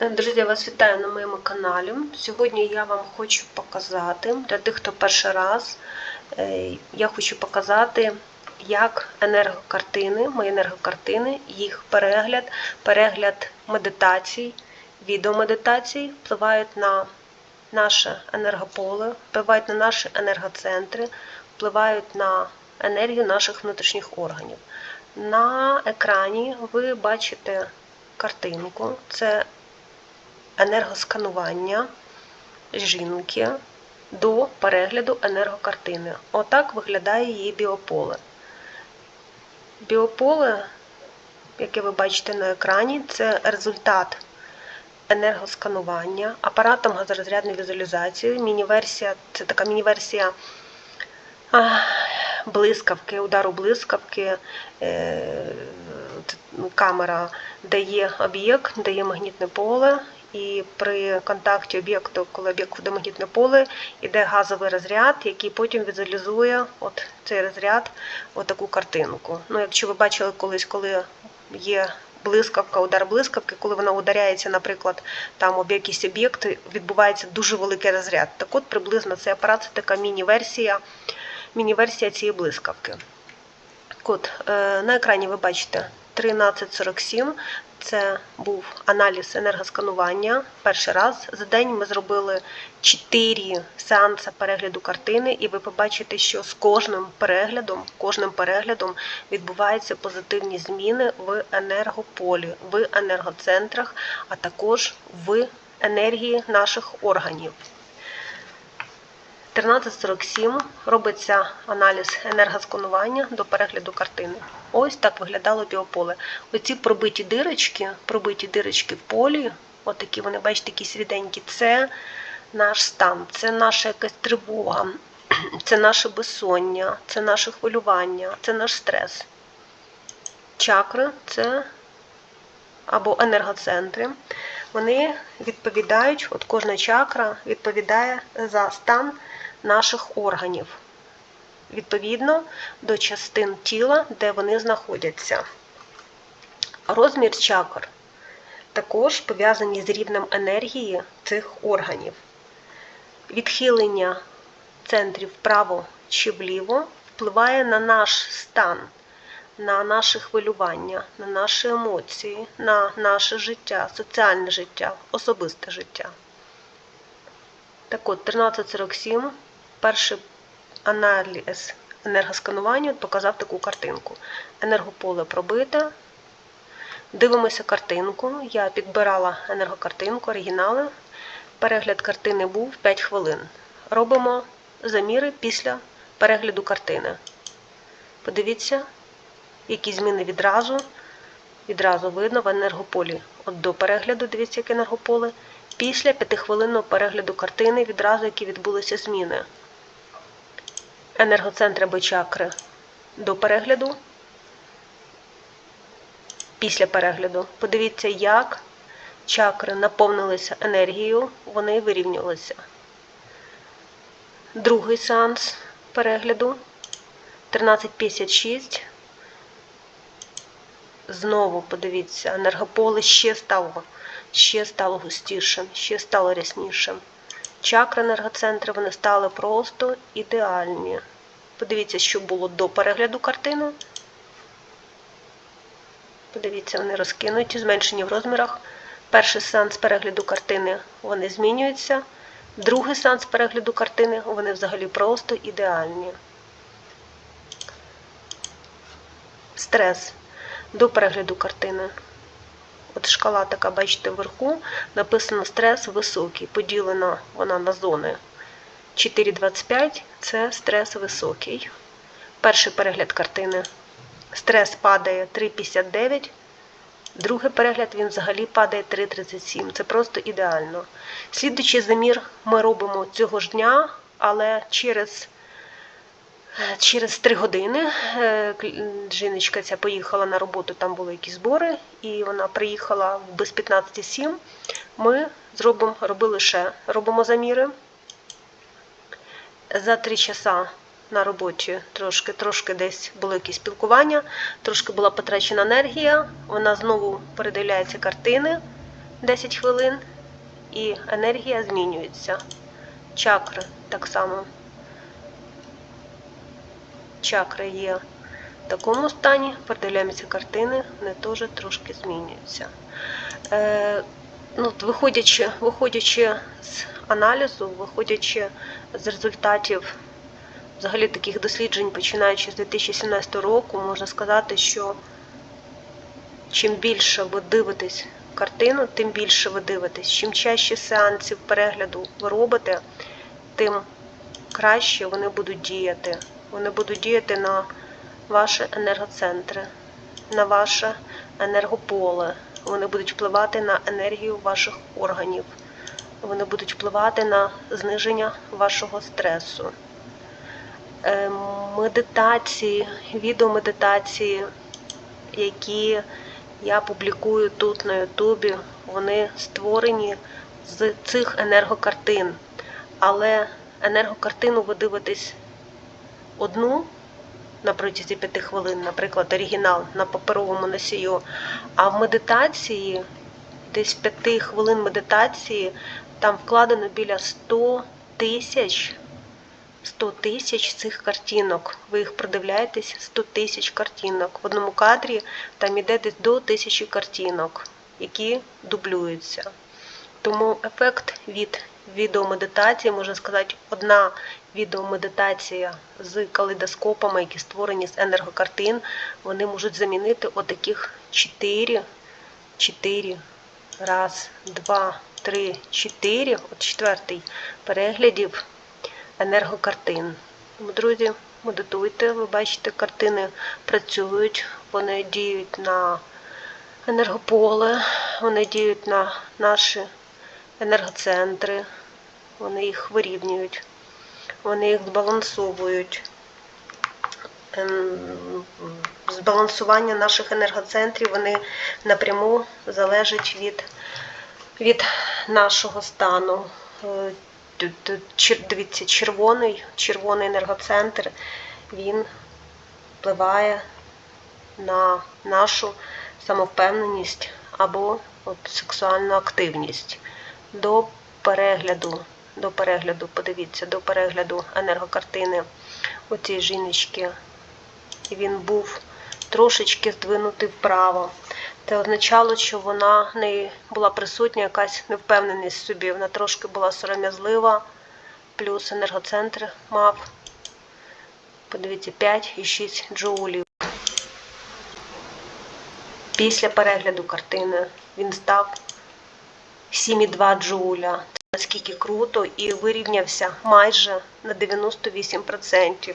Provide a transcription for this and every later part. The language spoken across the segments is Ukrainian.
Друзі, я вас вітаю на моєму каналі. Сьогодні я вам хочу показати, для тих, хто перший раз, е, я хочу показати, як енергокартини, мої енергокартини, їх перегляд, перегляд медитацій, відеомедитацій впливають на наше енергополе, впливають на наші енергоцентри, впливають на енергію наших внутрішніх органів. На екрані ви бачите картинку. Це енергосканування жінки до перегляду енергокартини. Отак виглядає її біополе. Біополе, яке ви бачите на екрані, це результат енергосканування апаратом газорозрядної візуалізації. Міні-версія, це така міні-версія блискавки, удару блискавки. Е, камера дає об'єкт, дає магнітне поле, і при контакті об'єкту, коли об'єкт в магнітне поле, йде газовий розряд, який потім візуалізує от цей розряд, отаку картинку. Ну, Якщо ви бачили колись, коли є блискавка, удар блискавки, коли вона ударяється, наприклад, там об якісь об'єкти, відбувається дуже великий розряд. Так от приблизно цей апарат це така міні-версія міні-версія цієї блискавки. От, е, На екрані ви бачите 1347. Це був аналіз енергосканування. Перший раз за день ми зробили 4 сеанси перегляду картини, і ви побачите, що з кожним переглядом, кожним переглядом відбуваються позитивні зміни в енергополі, в енергоцентрах, а також в енергії наших органів. 1347 робиться аналіз енергосканування до перегляду картини. Ось так виглядало біополе. Оці пробиті дирочки, пробиті дирочки в полі, отакі вони, бачите, такі ріденькі, це наш стан, це наша якась тривога, це наше безсоння, це наше хвилювання, це наш стрес. Чакри це або енергоцентри. Вони відповідають, от кожна чакра відповідає за стан наших органів, відповідно до частин тіла, де вони знаходяться. Розмір чакр також пов'язані з рівнем енергії цих органів. Відхилення центрів вправо чи вліво впливає на наш стан, на наше хвилювання, на наші емоції, на наше життя, соціальне життя, особисте життя. Так от, 1347 перший аналіз енергосканування показав таку картинку. Енергополе пробите. Дивимося картинку. Я підбирала енергокартинку, оригінали. Перегляд картини був 5 хвилин. Робимо заміри після перегляду картини. Подивіться, які зміни відразу. Відразу видно в енергополі. От до перегляду, дивіться, яке енергополе. Після 5-хвилинного перегляду картини відразу, які відбулися зміни енергоцентри або чакри до перегляду. Після перегляду. Подивіться, як чакри наповнилися енергією, вони вирівнювалися. Другий сеанс перегляду 1356. Знову подивіться, енергополе ще стало, ще стало густішим, ще стало ряснішим. Чакри енергоцентри вони стали просто ідеальні. Подивіться, що було до перегляду картини. Подивіться, вони розкинуті, зменшені в розмірах. Перший сеанс перегляду картини вони змінюються. Другий сеанс перегляду картини вони взагалі просто ідеальні. Стрес до перегляду картини. От шкала така, бачите, вверху написано стрес високий. Поділена вона на зони 4,25 це стрес високий. Перший перегляд картини. Стрес падає 3,59. Другий перегляд він взагалі падає 3,37. Це просто ідеально. Слідуючий замір ми робимо цього ж дня, але через Через три години е, жіночка ця поїхала на роботу, там були якісь збори, і вона приїхала без 15,7. Ми зробимо, робили ще робимо заміри. За три часа на роботі трошки трошки десь було якесь спілкування, трошки була потрачена енергія, вона знову передивляється картини, 10 хвилин і енергія змінюється. Чакри так само. Чакри є в такому стані, передивляємося картини, вони теж трошки змінюються. Е, ну, виходячи, виходячи з аналізу, виходячи з результатів взагалі таких досліджень, починаючи з 2017 року, можна сказати, що чим більше ви дивитесь картину, тим більше ви дивитесь. Чим чаще сеансів перегляду ви робите, тим краще вони будуть діяти. Вони будуть діяти на ваші енергоцентри, на ваше енергополе. Вони будуть впливати на енергію ваших органів. Вони будуть впливати на зниження вашого стресу. Е, Медитації, відеомедитації, які я публікую тут на Ютубі, вони створені з цих енергокартин. Але енергокартину ви дивитесь одну на протязі 5 хвилин, наприклад, оригінал на паперовому носію. А в медитації, десь 5 хвилин медитації, там вкладено біля 100 тисяч 100 тисяч цих картинок. Ви їх продивляєтесь 100 тисяч картинок. В одному кадрі там іде десь до тисячі картинок, які дублюються. Тому ефект від відеомедитації, можна сказати, одна відеомедитація з калейдоскопами, які створені з енергокартин, вони можуть замінити отаких 4, 4, раз, два, три, чотири, от четвертий переглядів енергокартин. Друзі, медитуйте, ви бачите, картини працюють, вони діють на енергополе, вони діють на наші енергоцентри, вони їх вирівнюють, вони їх збалансовують. Ем, Збалансування наших енергоцентрів вони напряму залежать від, від нашого стану. Е, Дивіться, червоний, червоний енергоцентр, він впливає на нашу самовпевненість або от сексуальну активність. До перегляду, до перегляду, подивіться, до перегляду енергокартини оцієї жіночки. І він був трошечки здвинутий вправо. Це означало, що вона в неї була присутня якась невпевненість в собі. Вона трошки була сором'язлива, плюс енергоцентр мав, подивіться, 5,6 джоулів. Після перегляду картини він став 7,2 джоуля. Наскільки круто, і вирівнявся майже на 98%.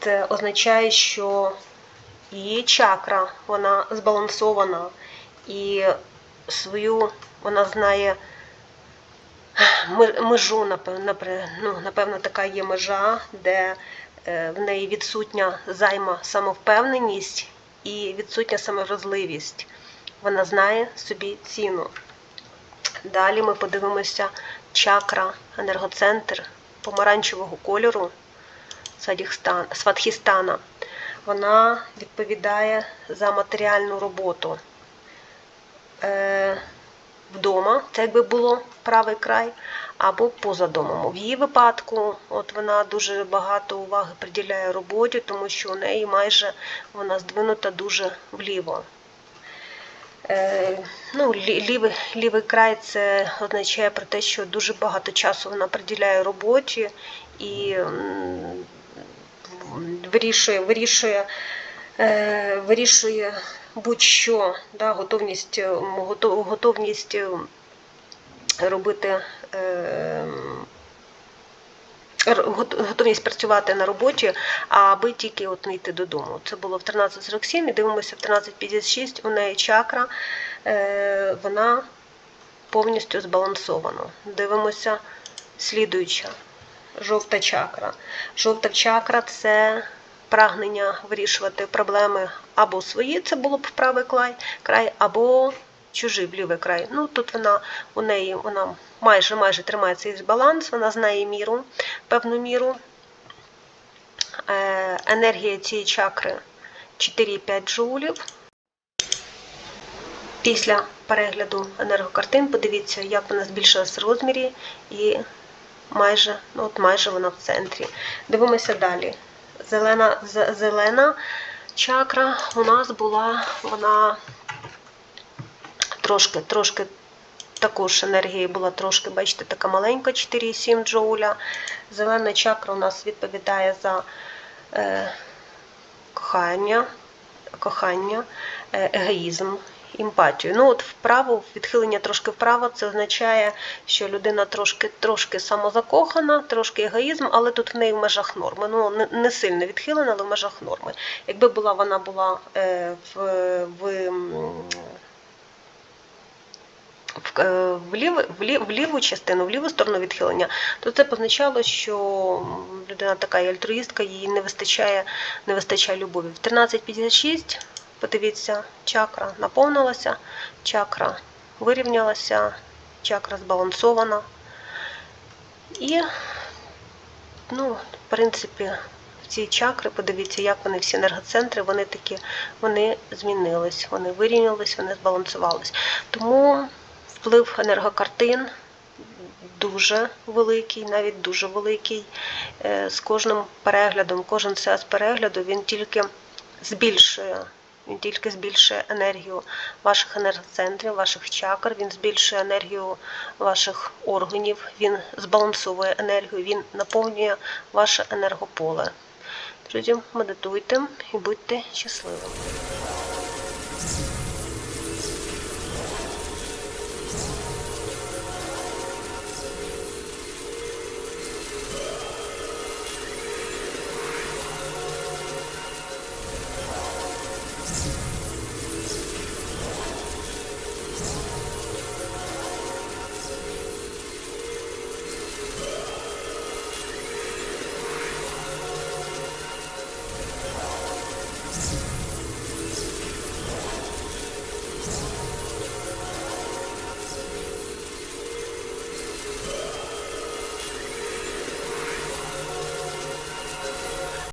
Це означає, що її чакра, вона збалансована і свою вона знає межу, ну, напевно, така є межа, де е, в неї відсутня займа самовпевненість і відсутня самовразливість. Вона знає собі ціну. Далі ми подивимося чакра, енергоцентр помаранчевого кольору Сватхістана. Вона відповідає за матеріальну роботу. Е, вдома, це якби було правий край, або поза домом. В її випадку, от вона дуже багато уваги приділяє роботі, тому що у неї майже вона здвинута дуже вліво. Е, ну, лівий, лівий край це означає про те, що дуже багато часу вона приділяє роботі і вирішує, вирішує, е, вирішує будь-що, да, готовність, е, готовність е, робити. Готовність працювати на роботі, аби тільки от не йти додому. Це було в 13.47 і дивимося в 13.56. У неї чакра, е, вона повністю збалансована. Дивимося слідуюча жовта чакра. Жовта чакра це прагнення вирішувати проблеми або свої, це було б правий край, або чужий в лівий край. Ну тут вона у неї вона майже майже тримає цей баланс, вона знає міру, певну міру. Е, енергія цієї чакри 4,5 джоулів. Після перегляду енергокартин подивіться, як вона збільшилась в розмірі і майже, ну, от майже вона в центрі. Дивимося далі. Зелена, зелена чакра у нас була, вона трошки, трошки також енергії була трошки, бачите, така маленька 4,7 джоуля. Зелена чакра у нас відповідає за е, кохання, кохання, е, егоїзм, емпатію. Ну, от вправо, відхилення трошки вправо, це означає, що людина трошки, трошки самозакохана, трошки егоїзм, але тут в неї в межах норми. Ну, не, не сильно відхилена, але в межах норми. Якби була вона була е, в, в, в, е, в, ліву, в, лі- в ліву частину, в ліву сторону відхилення, то це б означало, що людина така і альтруїстка, їй не вистачає, не вистачає любові. В 13.56, подивіться, чакра наповнилася, чакра вирівнялася, чакра збалансована. І, ну, в принципі, в ці чакри, подивіться, як вони всі енергоцентри, вони такі, вони змінились, вони вирівнялись, вони збалансувались. Тому вплив енергокартин дуже великий, навіть дуже великий. Е, З кожним переглядом, кожен сеанс перегляду він тільки збільшує. Він тільки збільшує енергію ваших енергоцентрів, ваших чакр, він збільшує енергію ваших органів, він збалансовує енергію, він наповнює ваше енергополе. Друзі, медитуйте і будьте щасливими.